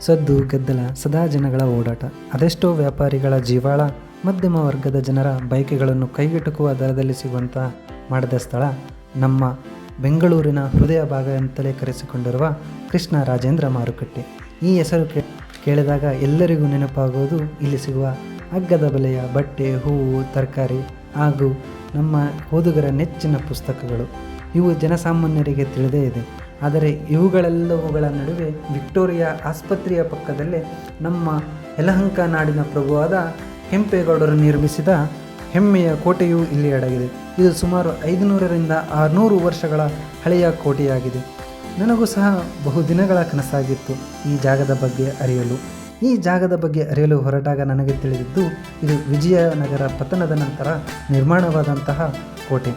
ಸದ್ದು ಗದ್ದಲ ಸದಾ ಜನಗಳ ಓಡಾಟ. ಅದೆಷ್ಟೋ ವ್ಯಾಪಾರಿಗಳ ಜೀವಾಳ, ಮಧ್ಯಮ ವರ್ಗದ ಜನರ ಬೈಕೆಗಳನ್ನು ಕೈಗೆಟುಕುವ ದರದಲ್ಲಿ ಸಿಗುವಂತಹ ಮಾಡಿದ ಸ್ಥಳ ನಮ್ಮ ಬೆಂಗಳೂರಿನ ಹೃದಯ ಭಾಗ ಅಂತಲೇ ಕರೆಸಿಕೊಂಡಿರುವ ಕೃಷ್ಣ ರಾಜೇಂದ್ರ ಮಾರುಕಟ್ಟೆ. ಈ ಹೆಸರು ಕೇಳಿದಾಗ ಎಲ್ಲರಿಗೂ ನೆನಪಾಗುವುದು ಇಲ್ಲಿ ಸಿಗುವ ಅಗ್ಗದ ಬೆಲೆಯ ಬಟ್ಟೆ, ಹೂವು, ತರಕಾರಿ ಹಾಗೂ ನಮ್ಮ ಓದುಗರ ನೆಚ್ಚಿನ ಪುಸ್ತಕಗಳು. ಇವು ಜನಸಾಮಾನ್ಯರಿಗೆ ತಿಳಿದೇ ಇದೆ. ಆದರೆ ಇವುಗಳೆಲ್ಲವುಗಳ ನಡುವೆ ವಿಕ್ಟೋರಿಯಾ ಆಸ್ಪತ್ರೆಯ ಪಕ್ಕದಲ್ಲೇ ನಮ್ಮ ಯಲಹಂಕ ನಾಡಿನ ಪ್ರಭುವಾದ ಕೆಂಪೇಗೌಡರು ನಿರ್ಮಿಸಿದ ಹೆಮ್ಮೆಯ ಕೋಟೆಯೂ ಇಲ್ಲಿ ಅಡಗಿದೆ. ಇದು ಸುಮಾರು ಐದುನೂರರಿಂದ ಆರುನೂರು ವರ್ಷಗಳ ಹಳೆಯ ಕೋಟೆಯಾಗಿದೆ. ನನಗೂ ಸಹ ಬಹುದಿನಗಳ ಕನಸಾಗಿತ್ತು ಈ ಜಾಗದ ಬಗ್ಗೆ ಅರಿಯಲು. ಈ ಜಾಗದ ಬಗ್ಗೆ ಅರಿಯಲು ಹೊರಟಾಗ ನನಗೆ ತಿಳಿದಿದ್ದು, ಇದು ವಿಜಯನಗರ ಪತನದ ನಂತರ ನಿರ್ಮಾಣವಾದಂತಹ ಕೋಟೆ.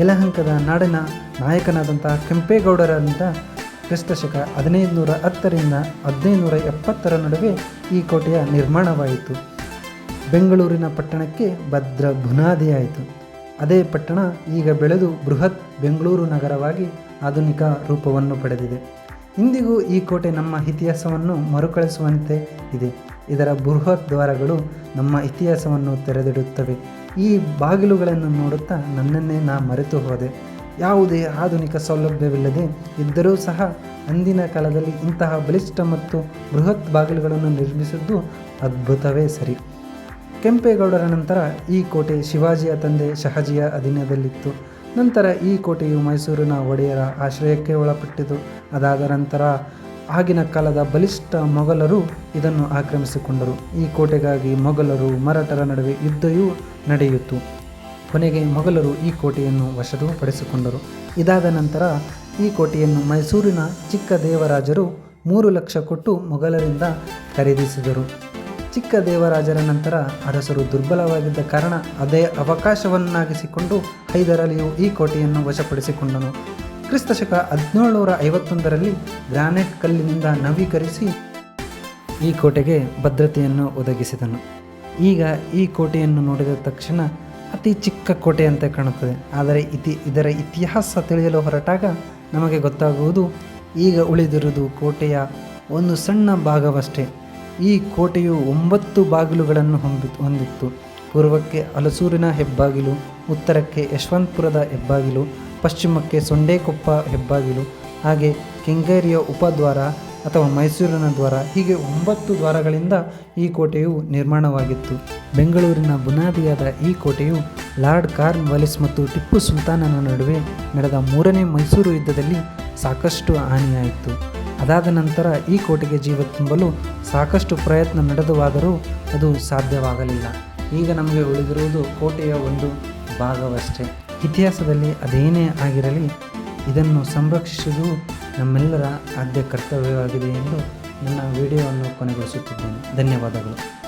ಯಲಹಂಕದ ನಾಡಿನ ನಾಯಕನಾದಂತಹ ಕೆಂಪೇಗೌಡರಿಂದ ಕ್ರಿಸ್ತಶಕ ಹದಿನೈದು ನೂರ ಹತ್ತರಿಂದ ಹದಿನೈದು ನೂರ ಎಪ್ಪತ್ತರ ನಡುವೆ ಈ ಕೋಟೆಯ ನಿರ್ಮಾಣವಾಯಿತು. ಬೆಂಗಳೂರಿನ ಪಟ್ಟಣಕ್ಕೆ ಭದ್ರ ಬುನಾದಿಯಾಯಿತು. ಅದೇ ಪಟ್ಟಣ ಈಗ ಬೆಳೆದು ಬೃಹತ್ ಬೆಂಗಳೂರು ನಗರವಾಗಿ ಆಧುನಿಕ ರೂಪವನ್ನು ಪಡೆದಿದೆ. ಇಂದಿಗೂ ಈ ಕೋಟೆ ನಮ್ಮ ಇತಿಹಾಸವನ್ನು ಮರುಕಳಿಸುವಂತೆ ಇದೆ. ಇದರ ಬೃಹತ್ ದ್ವಾರಗಳು ನಮ್ಮ ಇತಿಹಾಸವನ್ನು ತೆರೆದಿಡುತ್ತವೆ. ಈ ಬಾಗಿಲುಗಳನ್ನು ನೋಡುತ್ತಾ ನನ್ನನ್ನೇ ನಾ ಮರೆತು ಹೋದೆ ಯಾವುದೇ ಆಧುನಿಕ ಸೌಲಭ್ಯವಿಲ್ಲದೆ ಇದ್ದರೂ ಸಹ ಅಂದಿನ ಕಾಲದಲ್ಲಿ ಇಂತಹ ಬಲಿಷ್ಠ ಮತ್ತು ಬೃಹತ್ ಬಾಗಿಲುಗಳನ್ನು ನಿರ್ಮಿಸಿದ್ದು ಅದ್ಭುತವೇ ಸರಿ. ಕೆಂಪೇಗೌಡರ ನಂತರ ಈ ಕೋಟೆ ಶಿವಾಜಿಯ ತಂದೆ ಶಹಜಿಯ ಅಧೀನದಲ್ಲಿತ್ತು. ನಂತರ ಈ ಕೋಟೆಯು ಮೈಸೂರಿನ ಒಡೆಯರ ಆಶ್ರಯಕ್ಕೆ ಒಳಪಟ್ಟಿತು. ಅದಾದ ನಂತರ ಆಗಿನ ಕಾಲದ ಬಲಿಷ್ಠ ಮೊಘಲರು ಇದನ್ನು ಆಕ್ರಮಿಸಿಕೊಂಡರು. ಈ ಕೋಟೆಗಾಗಿ ಮೊಘಲರು ಮರಾಠರ ನಡುವೆ ಯುದ್ಧವೂ ನಡೆಯಿತು. ಕೊನೆಗೆ ಮೊಘಲರು ಈ ಕೋಟೆಯನ್ನು ವಶಪಡಿಸಿಕೊಂಡರು. ಇದಾದ ನಂತರ ಈ ಕೋಟೆಯನ್ನು ಮೈಸೂರಿನ ಚಿಕ್ಕ ದೇವರಾಜರು ಮೂರು ಲಕ್ಷ ಕೊಟ್ಟು ಮೊಘಲರಿಂದ ಖರೀದಿಸಿದರು. ಚಿಕ್ಕ ದೇವರಾಜರ ನಂತರ ಅರಸರು ದುರ್ಬಲವಾಗಿದ್ದ ಕಾರಣ ಅದೇ ಅವಕಾಶವನ್ನಾಗಿಸಿಕೊಂಡು ಹೈದರಾಲಿಯು ಈ ಕೋಟೆಯನ್ನು ವಶಪಡಿಸಿಕೊಂಡನು. ಕ್ರಿಸ್ತಶಕ ಹದಿನೇಳುನೂರ ಐವತ್ತೊಂದರಲ್ಲಿ ಗ್ರಾನೈಟ್ ಕಲ್ಲಿನಿಂದ ನವೀಕರಿಸಿ ಈ ಕೋಟೆಗೆ ಭದ್ರತೆಯನ್ನು ಒದಗಿಸಿದನು. ಈಗ ಈ ಕೋಟೆಯನ್ನು ನೋಡಿದ ತಕ್ಷಣ ಅತಿ ಚಿಕ್ಕ ಕೋಟೆಯಂತೆ ಕಾಣುತ್ತದೆ. ಆದರೆ ಇತಿ, ಇದರ ಇತಿಹಾಸ ತಿಳಿಯಲು ಹೊರಟಾಗ ನಮಗೆ ಗೊತ್ತಾಗುವುದು ಈಗ ಉಳಿದಿರುವುದು ಕೋಟೆಯ ಒಂದು ಸಣ್ಣ ಭಾಗವಷ್ಟೇ. ಈ ಕೋಟೆಯು ಒಂಬತ್ತು ಬಾಗಿಲುಗಳನ್ನು ಹೊಂದಿ ಹೊಂದಿತ್ತು. ಪೂರ್ವಕ್ಕೆ ಹಲಸೂರಿನ ಹೆಬ್ಬಾಗಿಲು, ಉತ್ತರಕ್ಕೆ ಯಶವಂತಪುರದ ಹೆಬ್ಬಾಗಿಲು, ಪಶ್ಚಿಮಕ್ಕೆ ಸೊಂಡೇಕೊಪ್ಪ ಹೆಬ್ಬಾಗಿಲು, ಹಾಗೆ ಕೆಂಗೇರಿಯ ಉಪದ್ವಾರ ಅಥವಾ ಮೈಸೂರಿನ ದ್ವಾರ ಹೀಗೆ ಒಂಬತ್ತು ದ್ವಾರಗಳಿಂದ ಈ ಕೋಟೆಯು ನಿರ್ಮಾಣವಾಗಿತ್ತು. ಬೆಂಗಳೂರಿನ ಬುನಾದಿಯಾದ ಈ ಕೋಟೆಯು ಲಾರ್ಡ್ ಕಾರ್ನ್ ವಾಲಿಸ್ ಮತ್ತು ಟಿಪ್ಪು ಸುಲ್ತಾನನ ನಡುವೆ ನಡೆದ ಮೂರನೇ ಮೈಸೂರು ಯುದ್ಧದಲ್ಲಿ ಸಾಕಷ್ಟು ಹಾನಿಯಾಯಿತು. ಅದಾದ ನಂತರ ಈ ಕೋಟೆಗೆ ಜೀವ ತುಂಬಲು ಸಾಕಷ್ಟು ಪ್ರಯತ್ನ ನಡೆದುವಾದರೂ ಅದು ಸಾಧ್ಯವಾಗಲಿಲ್ಲ. ಈಗ ನಮಗೆ ಉಳಿದಿರುವುದು ಕೋಟೆಯ ಒಂದು ಭಾಗವಷ್ಟೇ. ಇತಿಹಾಸದಲ್ಲಿ ಅದೇನೇ ಆಗಿರಲಿ, ಇದನ್ನು ಸಂರಕ್ಷಿಸುವುದು ನಮ್ಮೆಲ್ಲರ ಆದ್ಯ ಕರ್ತವ್ಯವಾಗಿದೆ ಎಂದು ನನ್ನ ವಿಡಿಯೋವನ್ನು ಕೊನೆಗೊಳಿಸುತ್ತಿದ್ದೇನೆ. ಧನ್ಯವಾದಗಳು.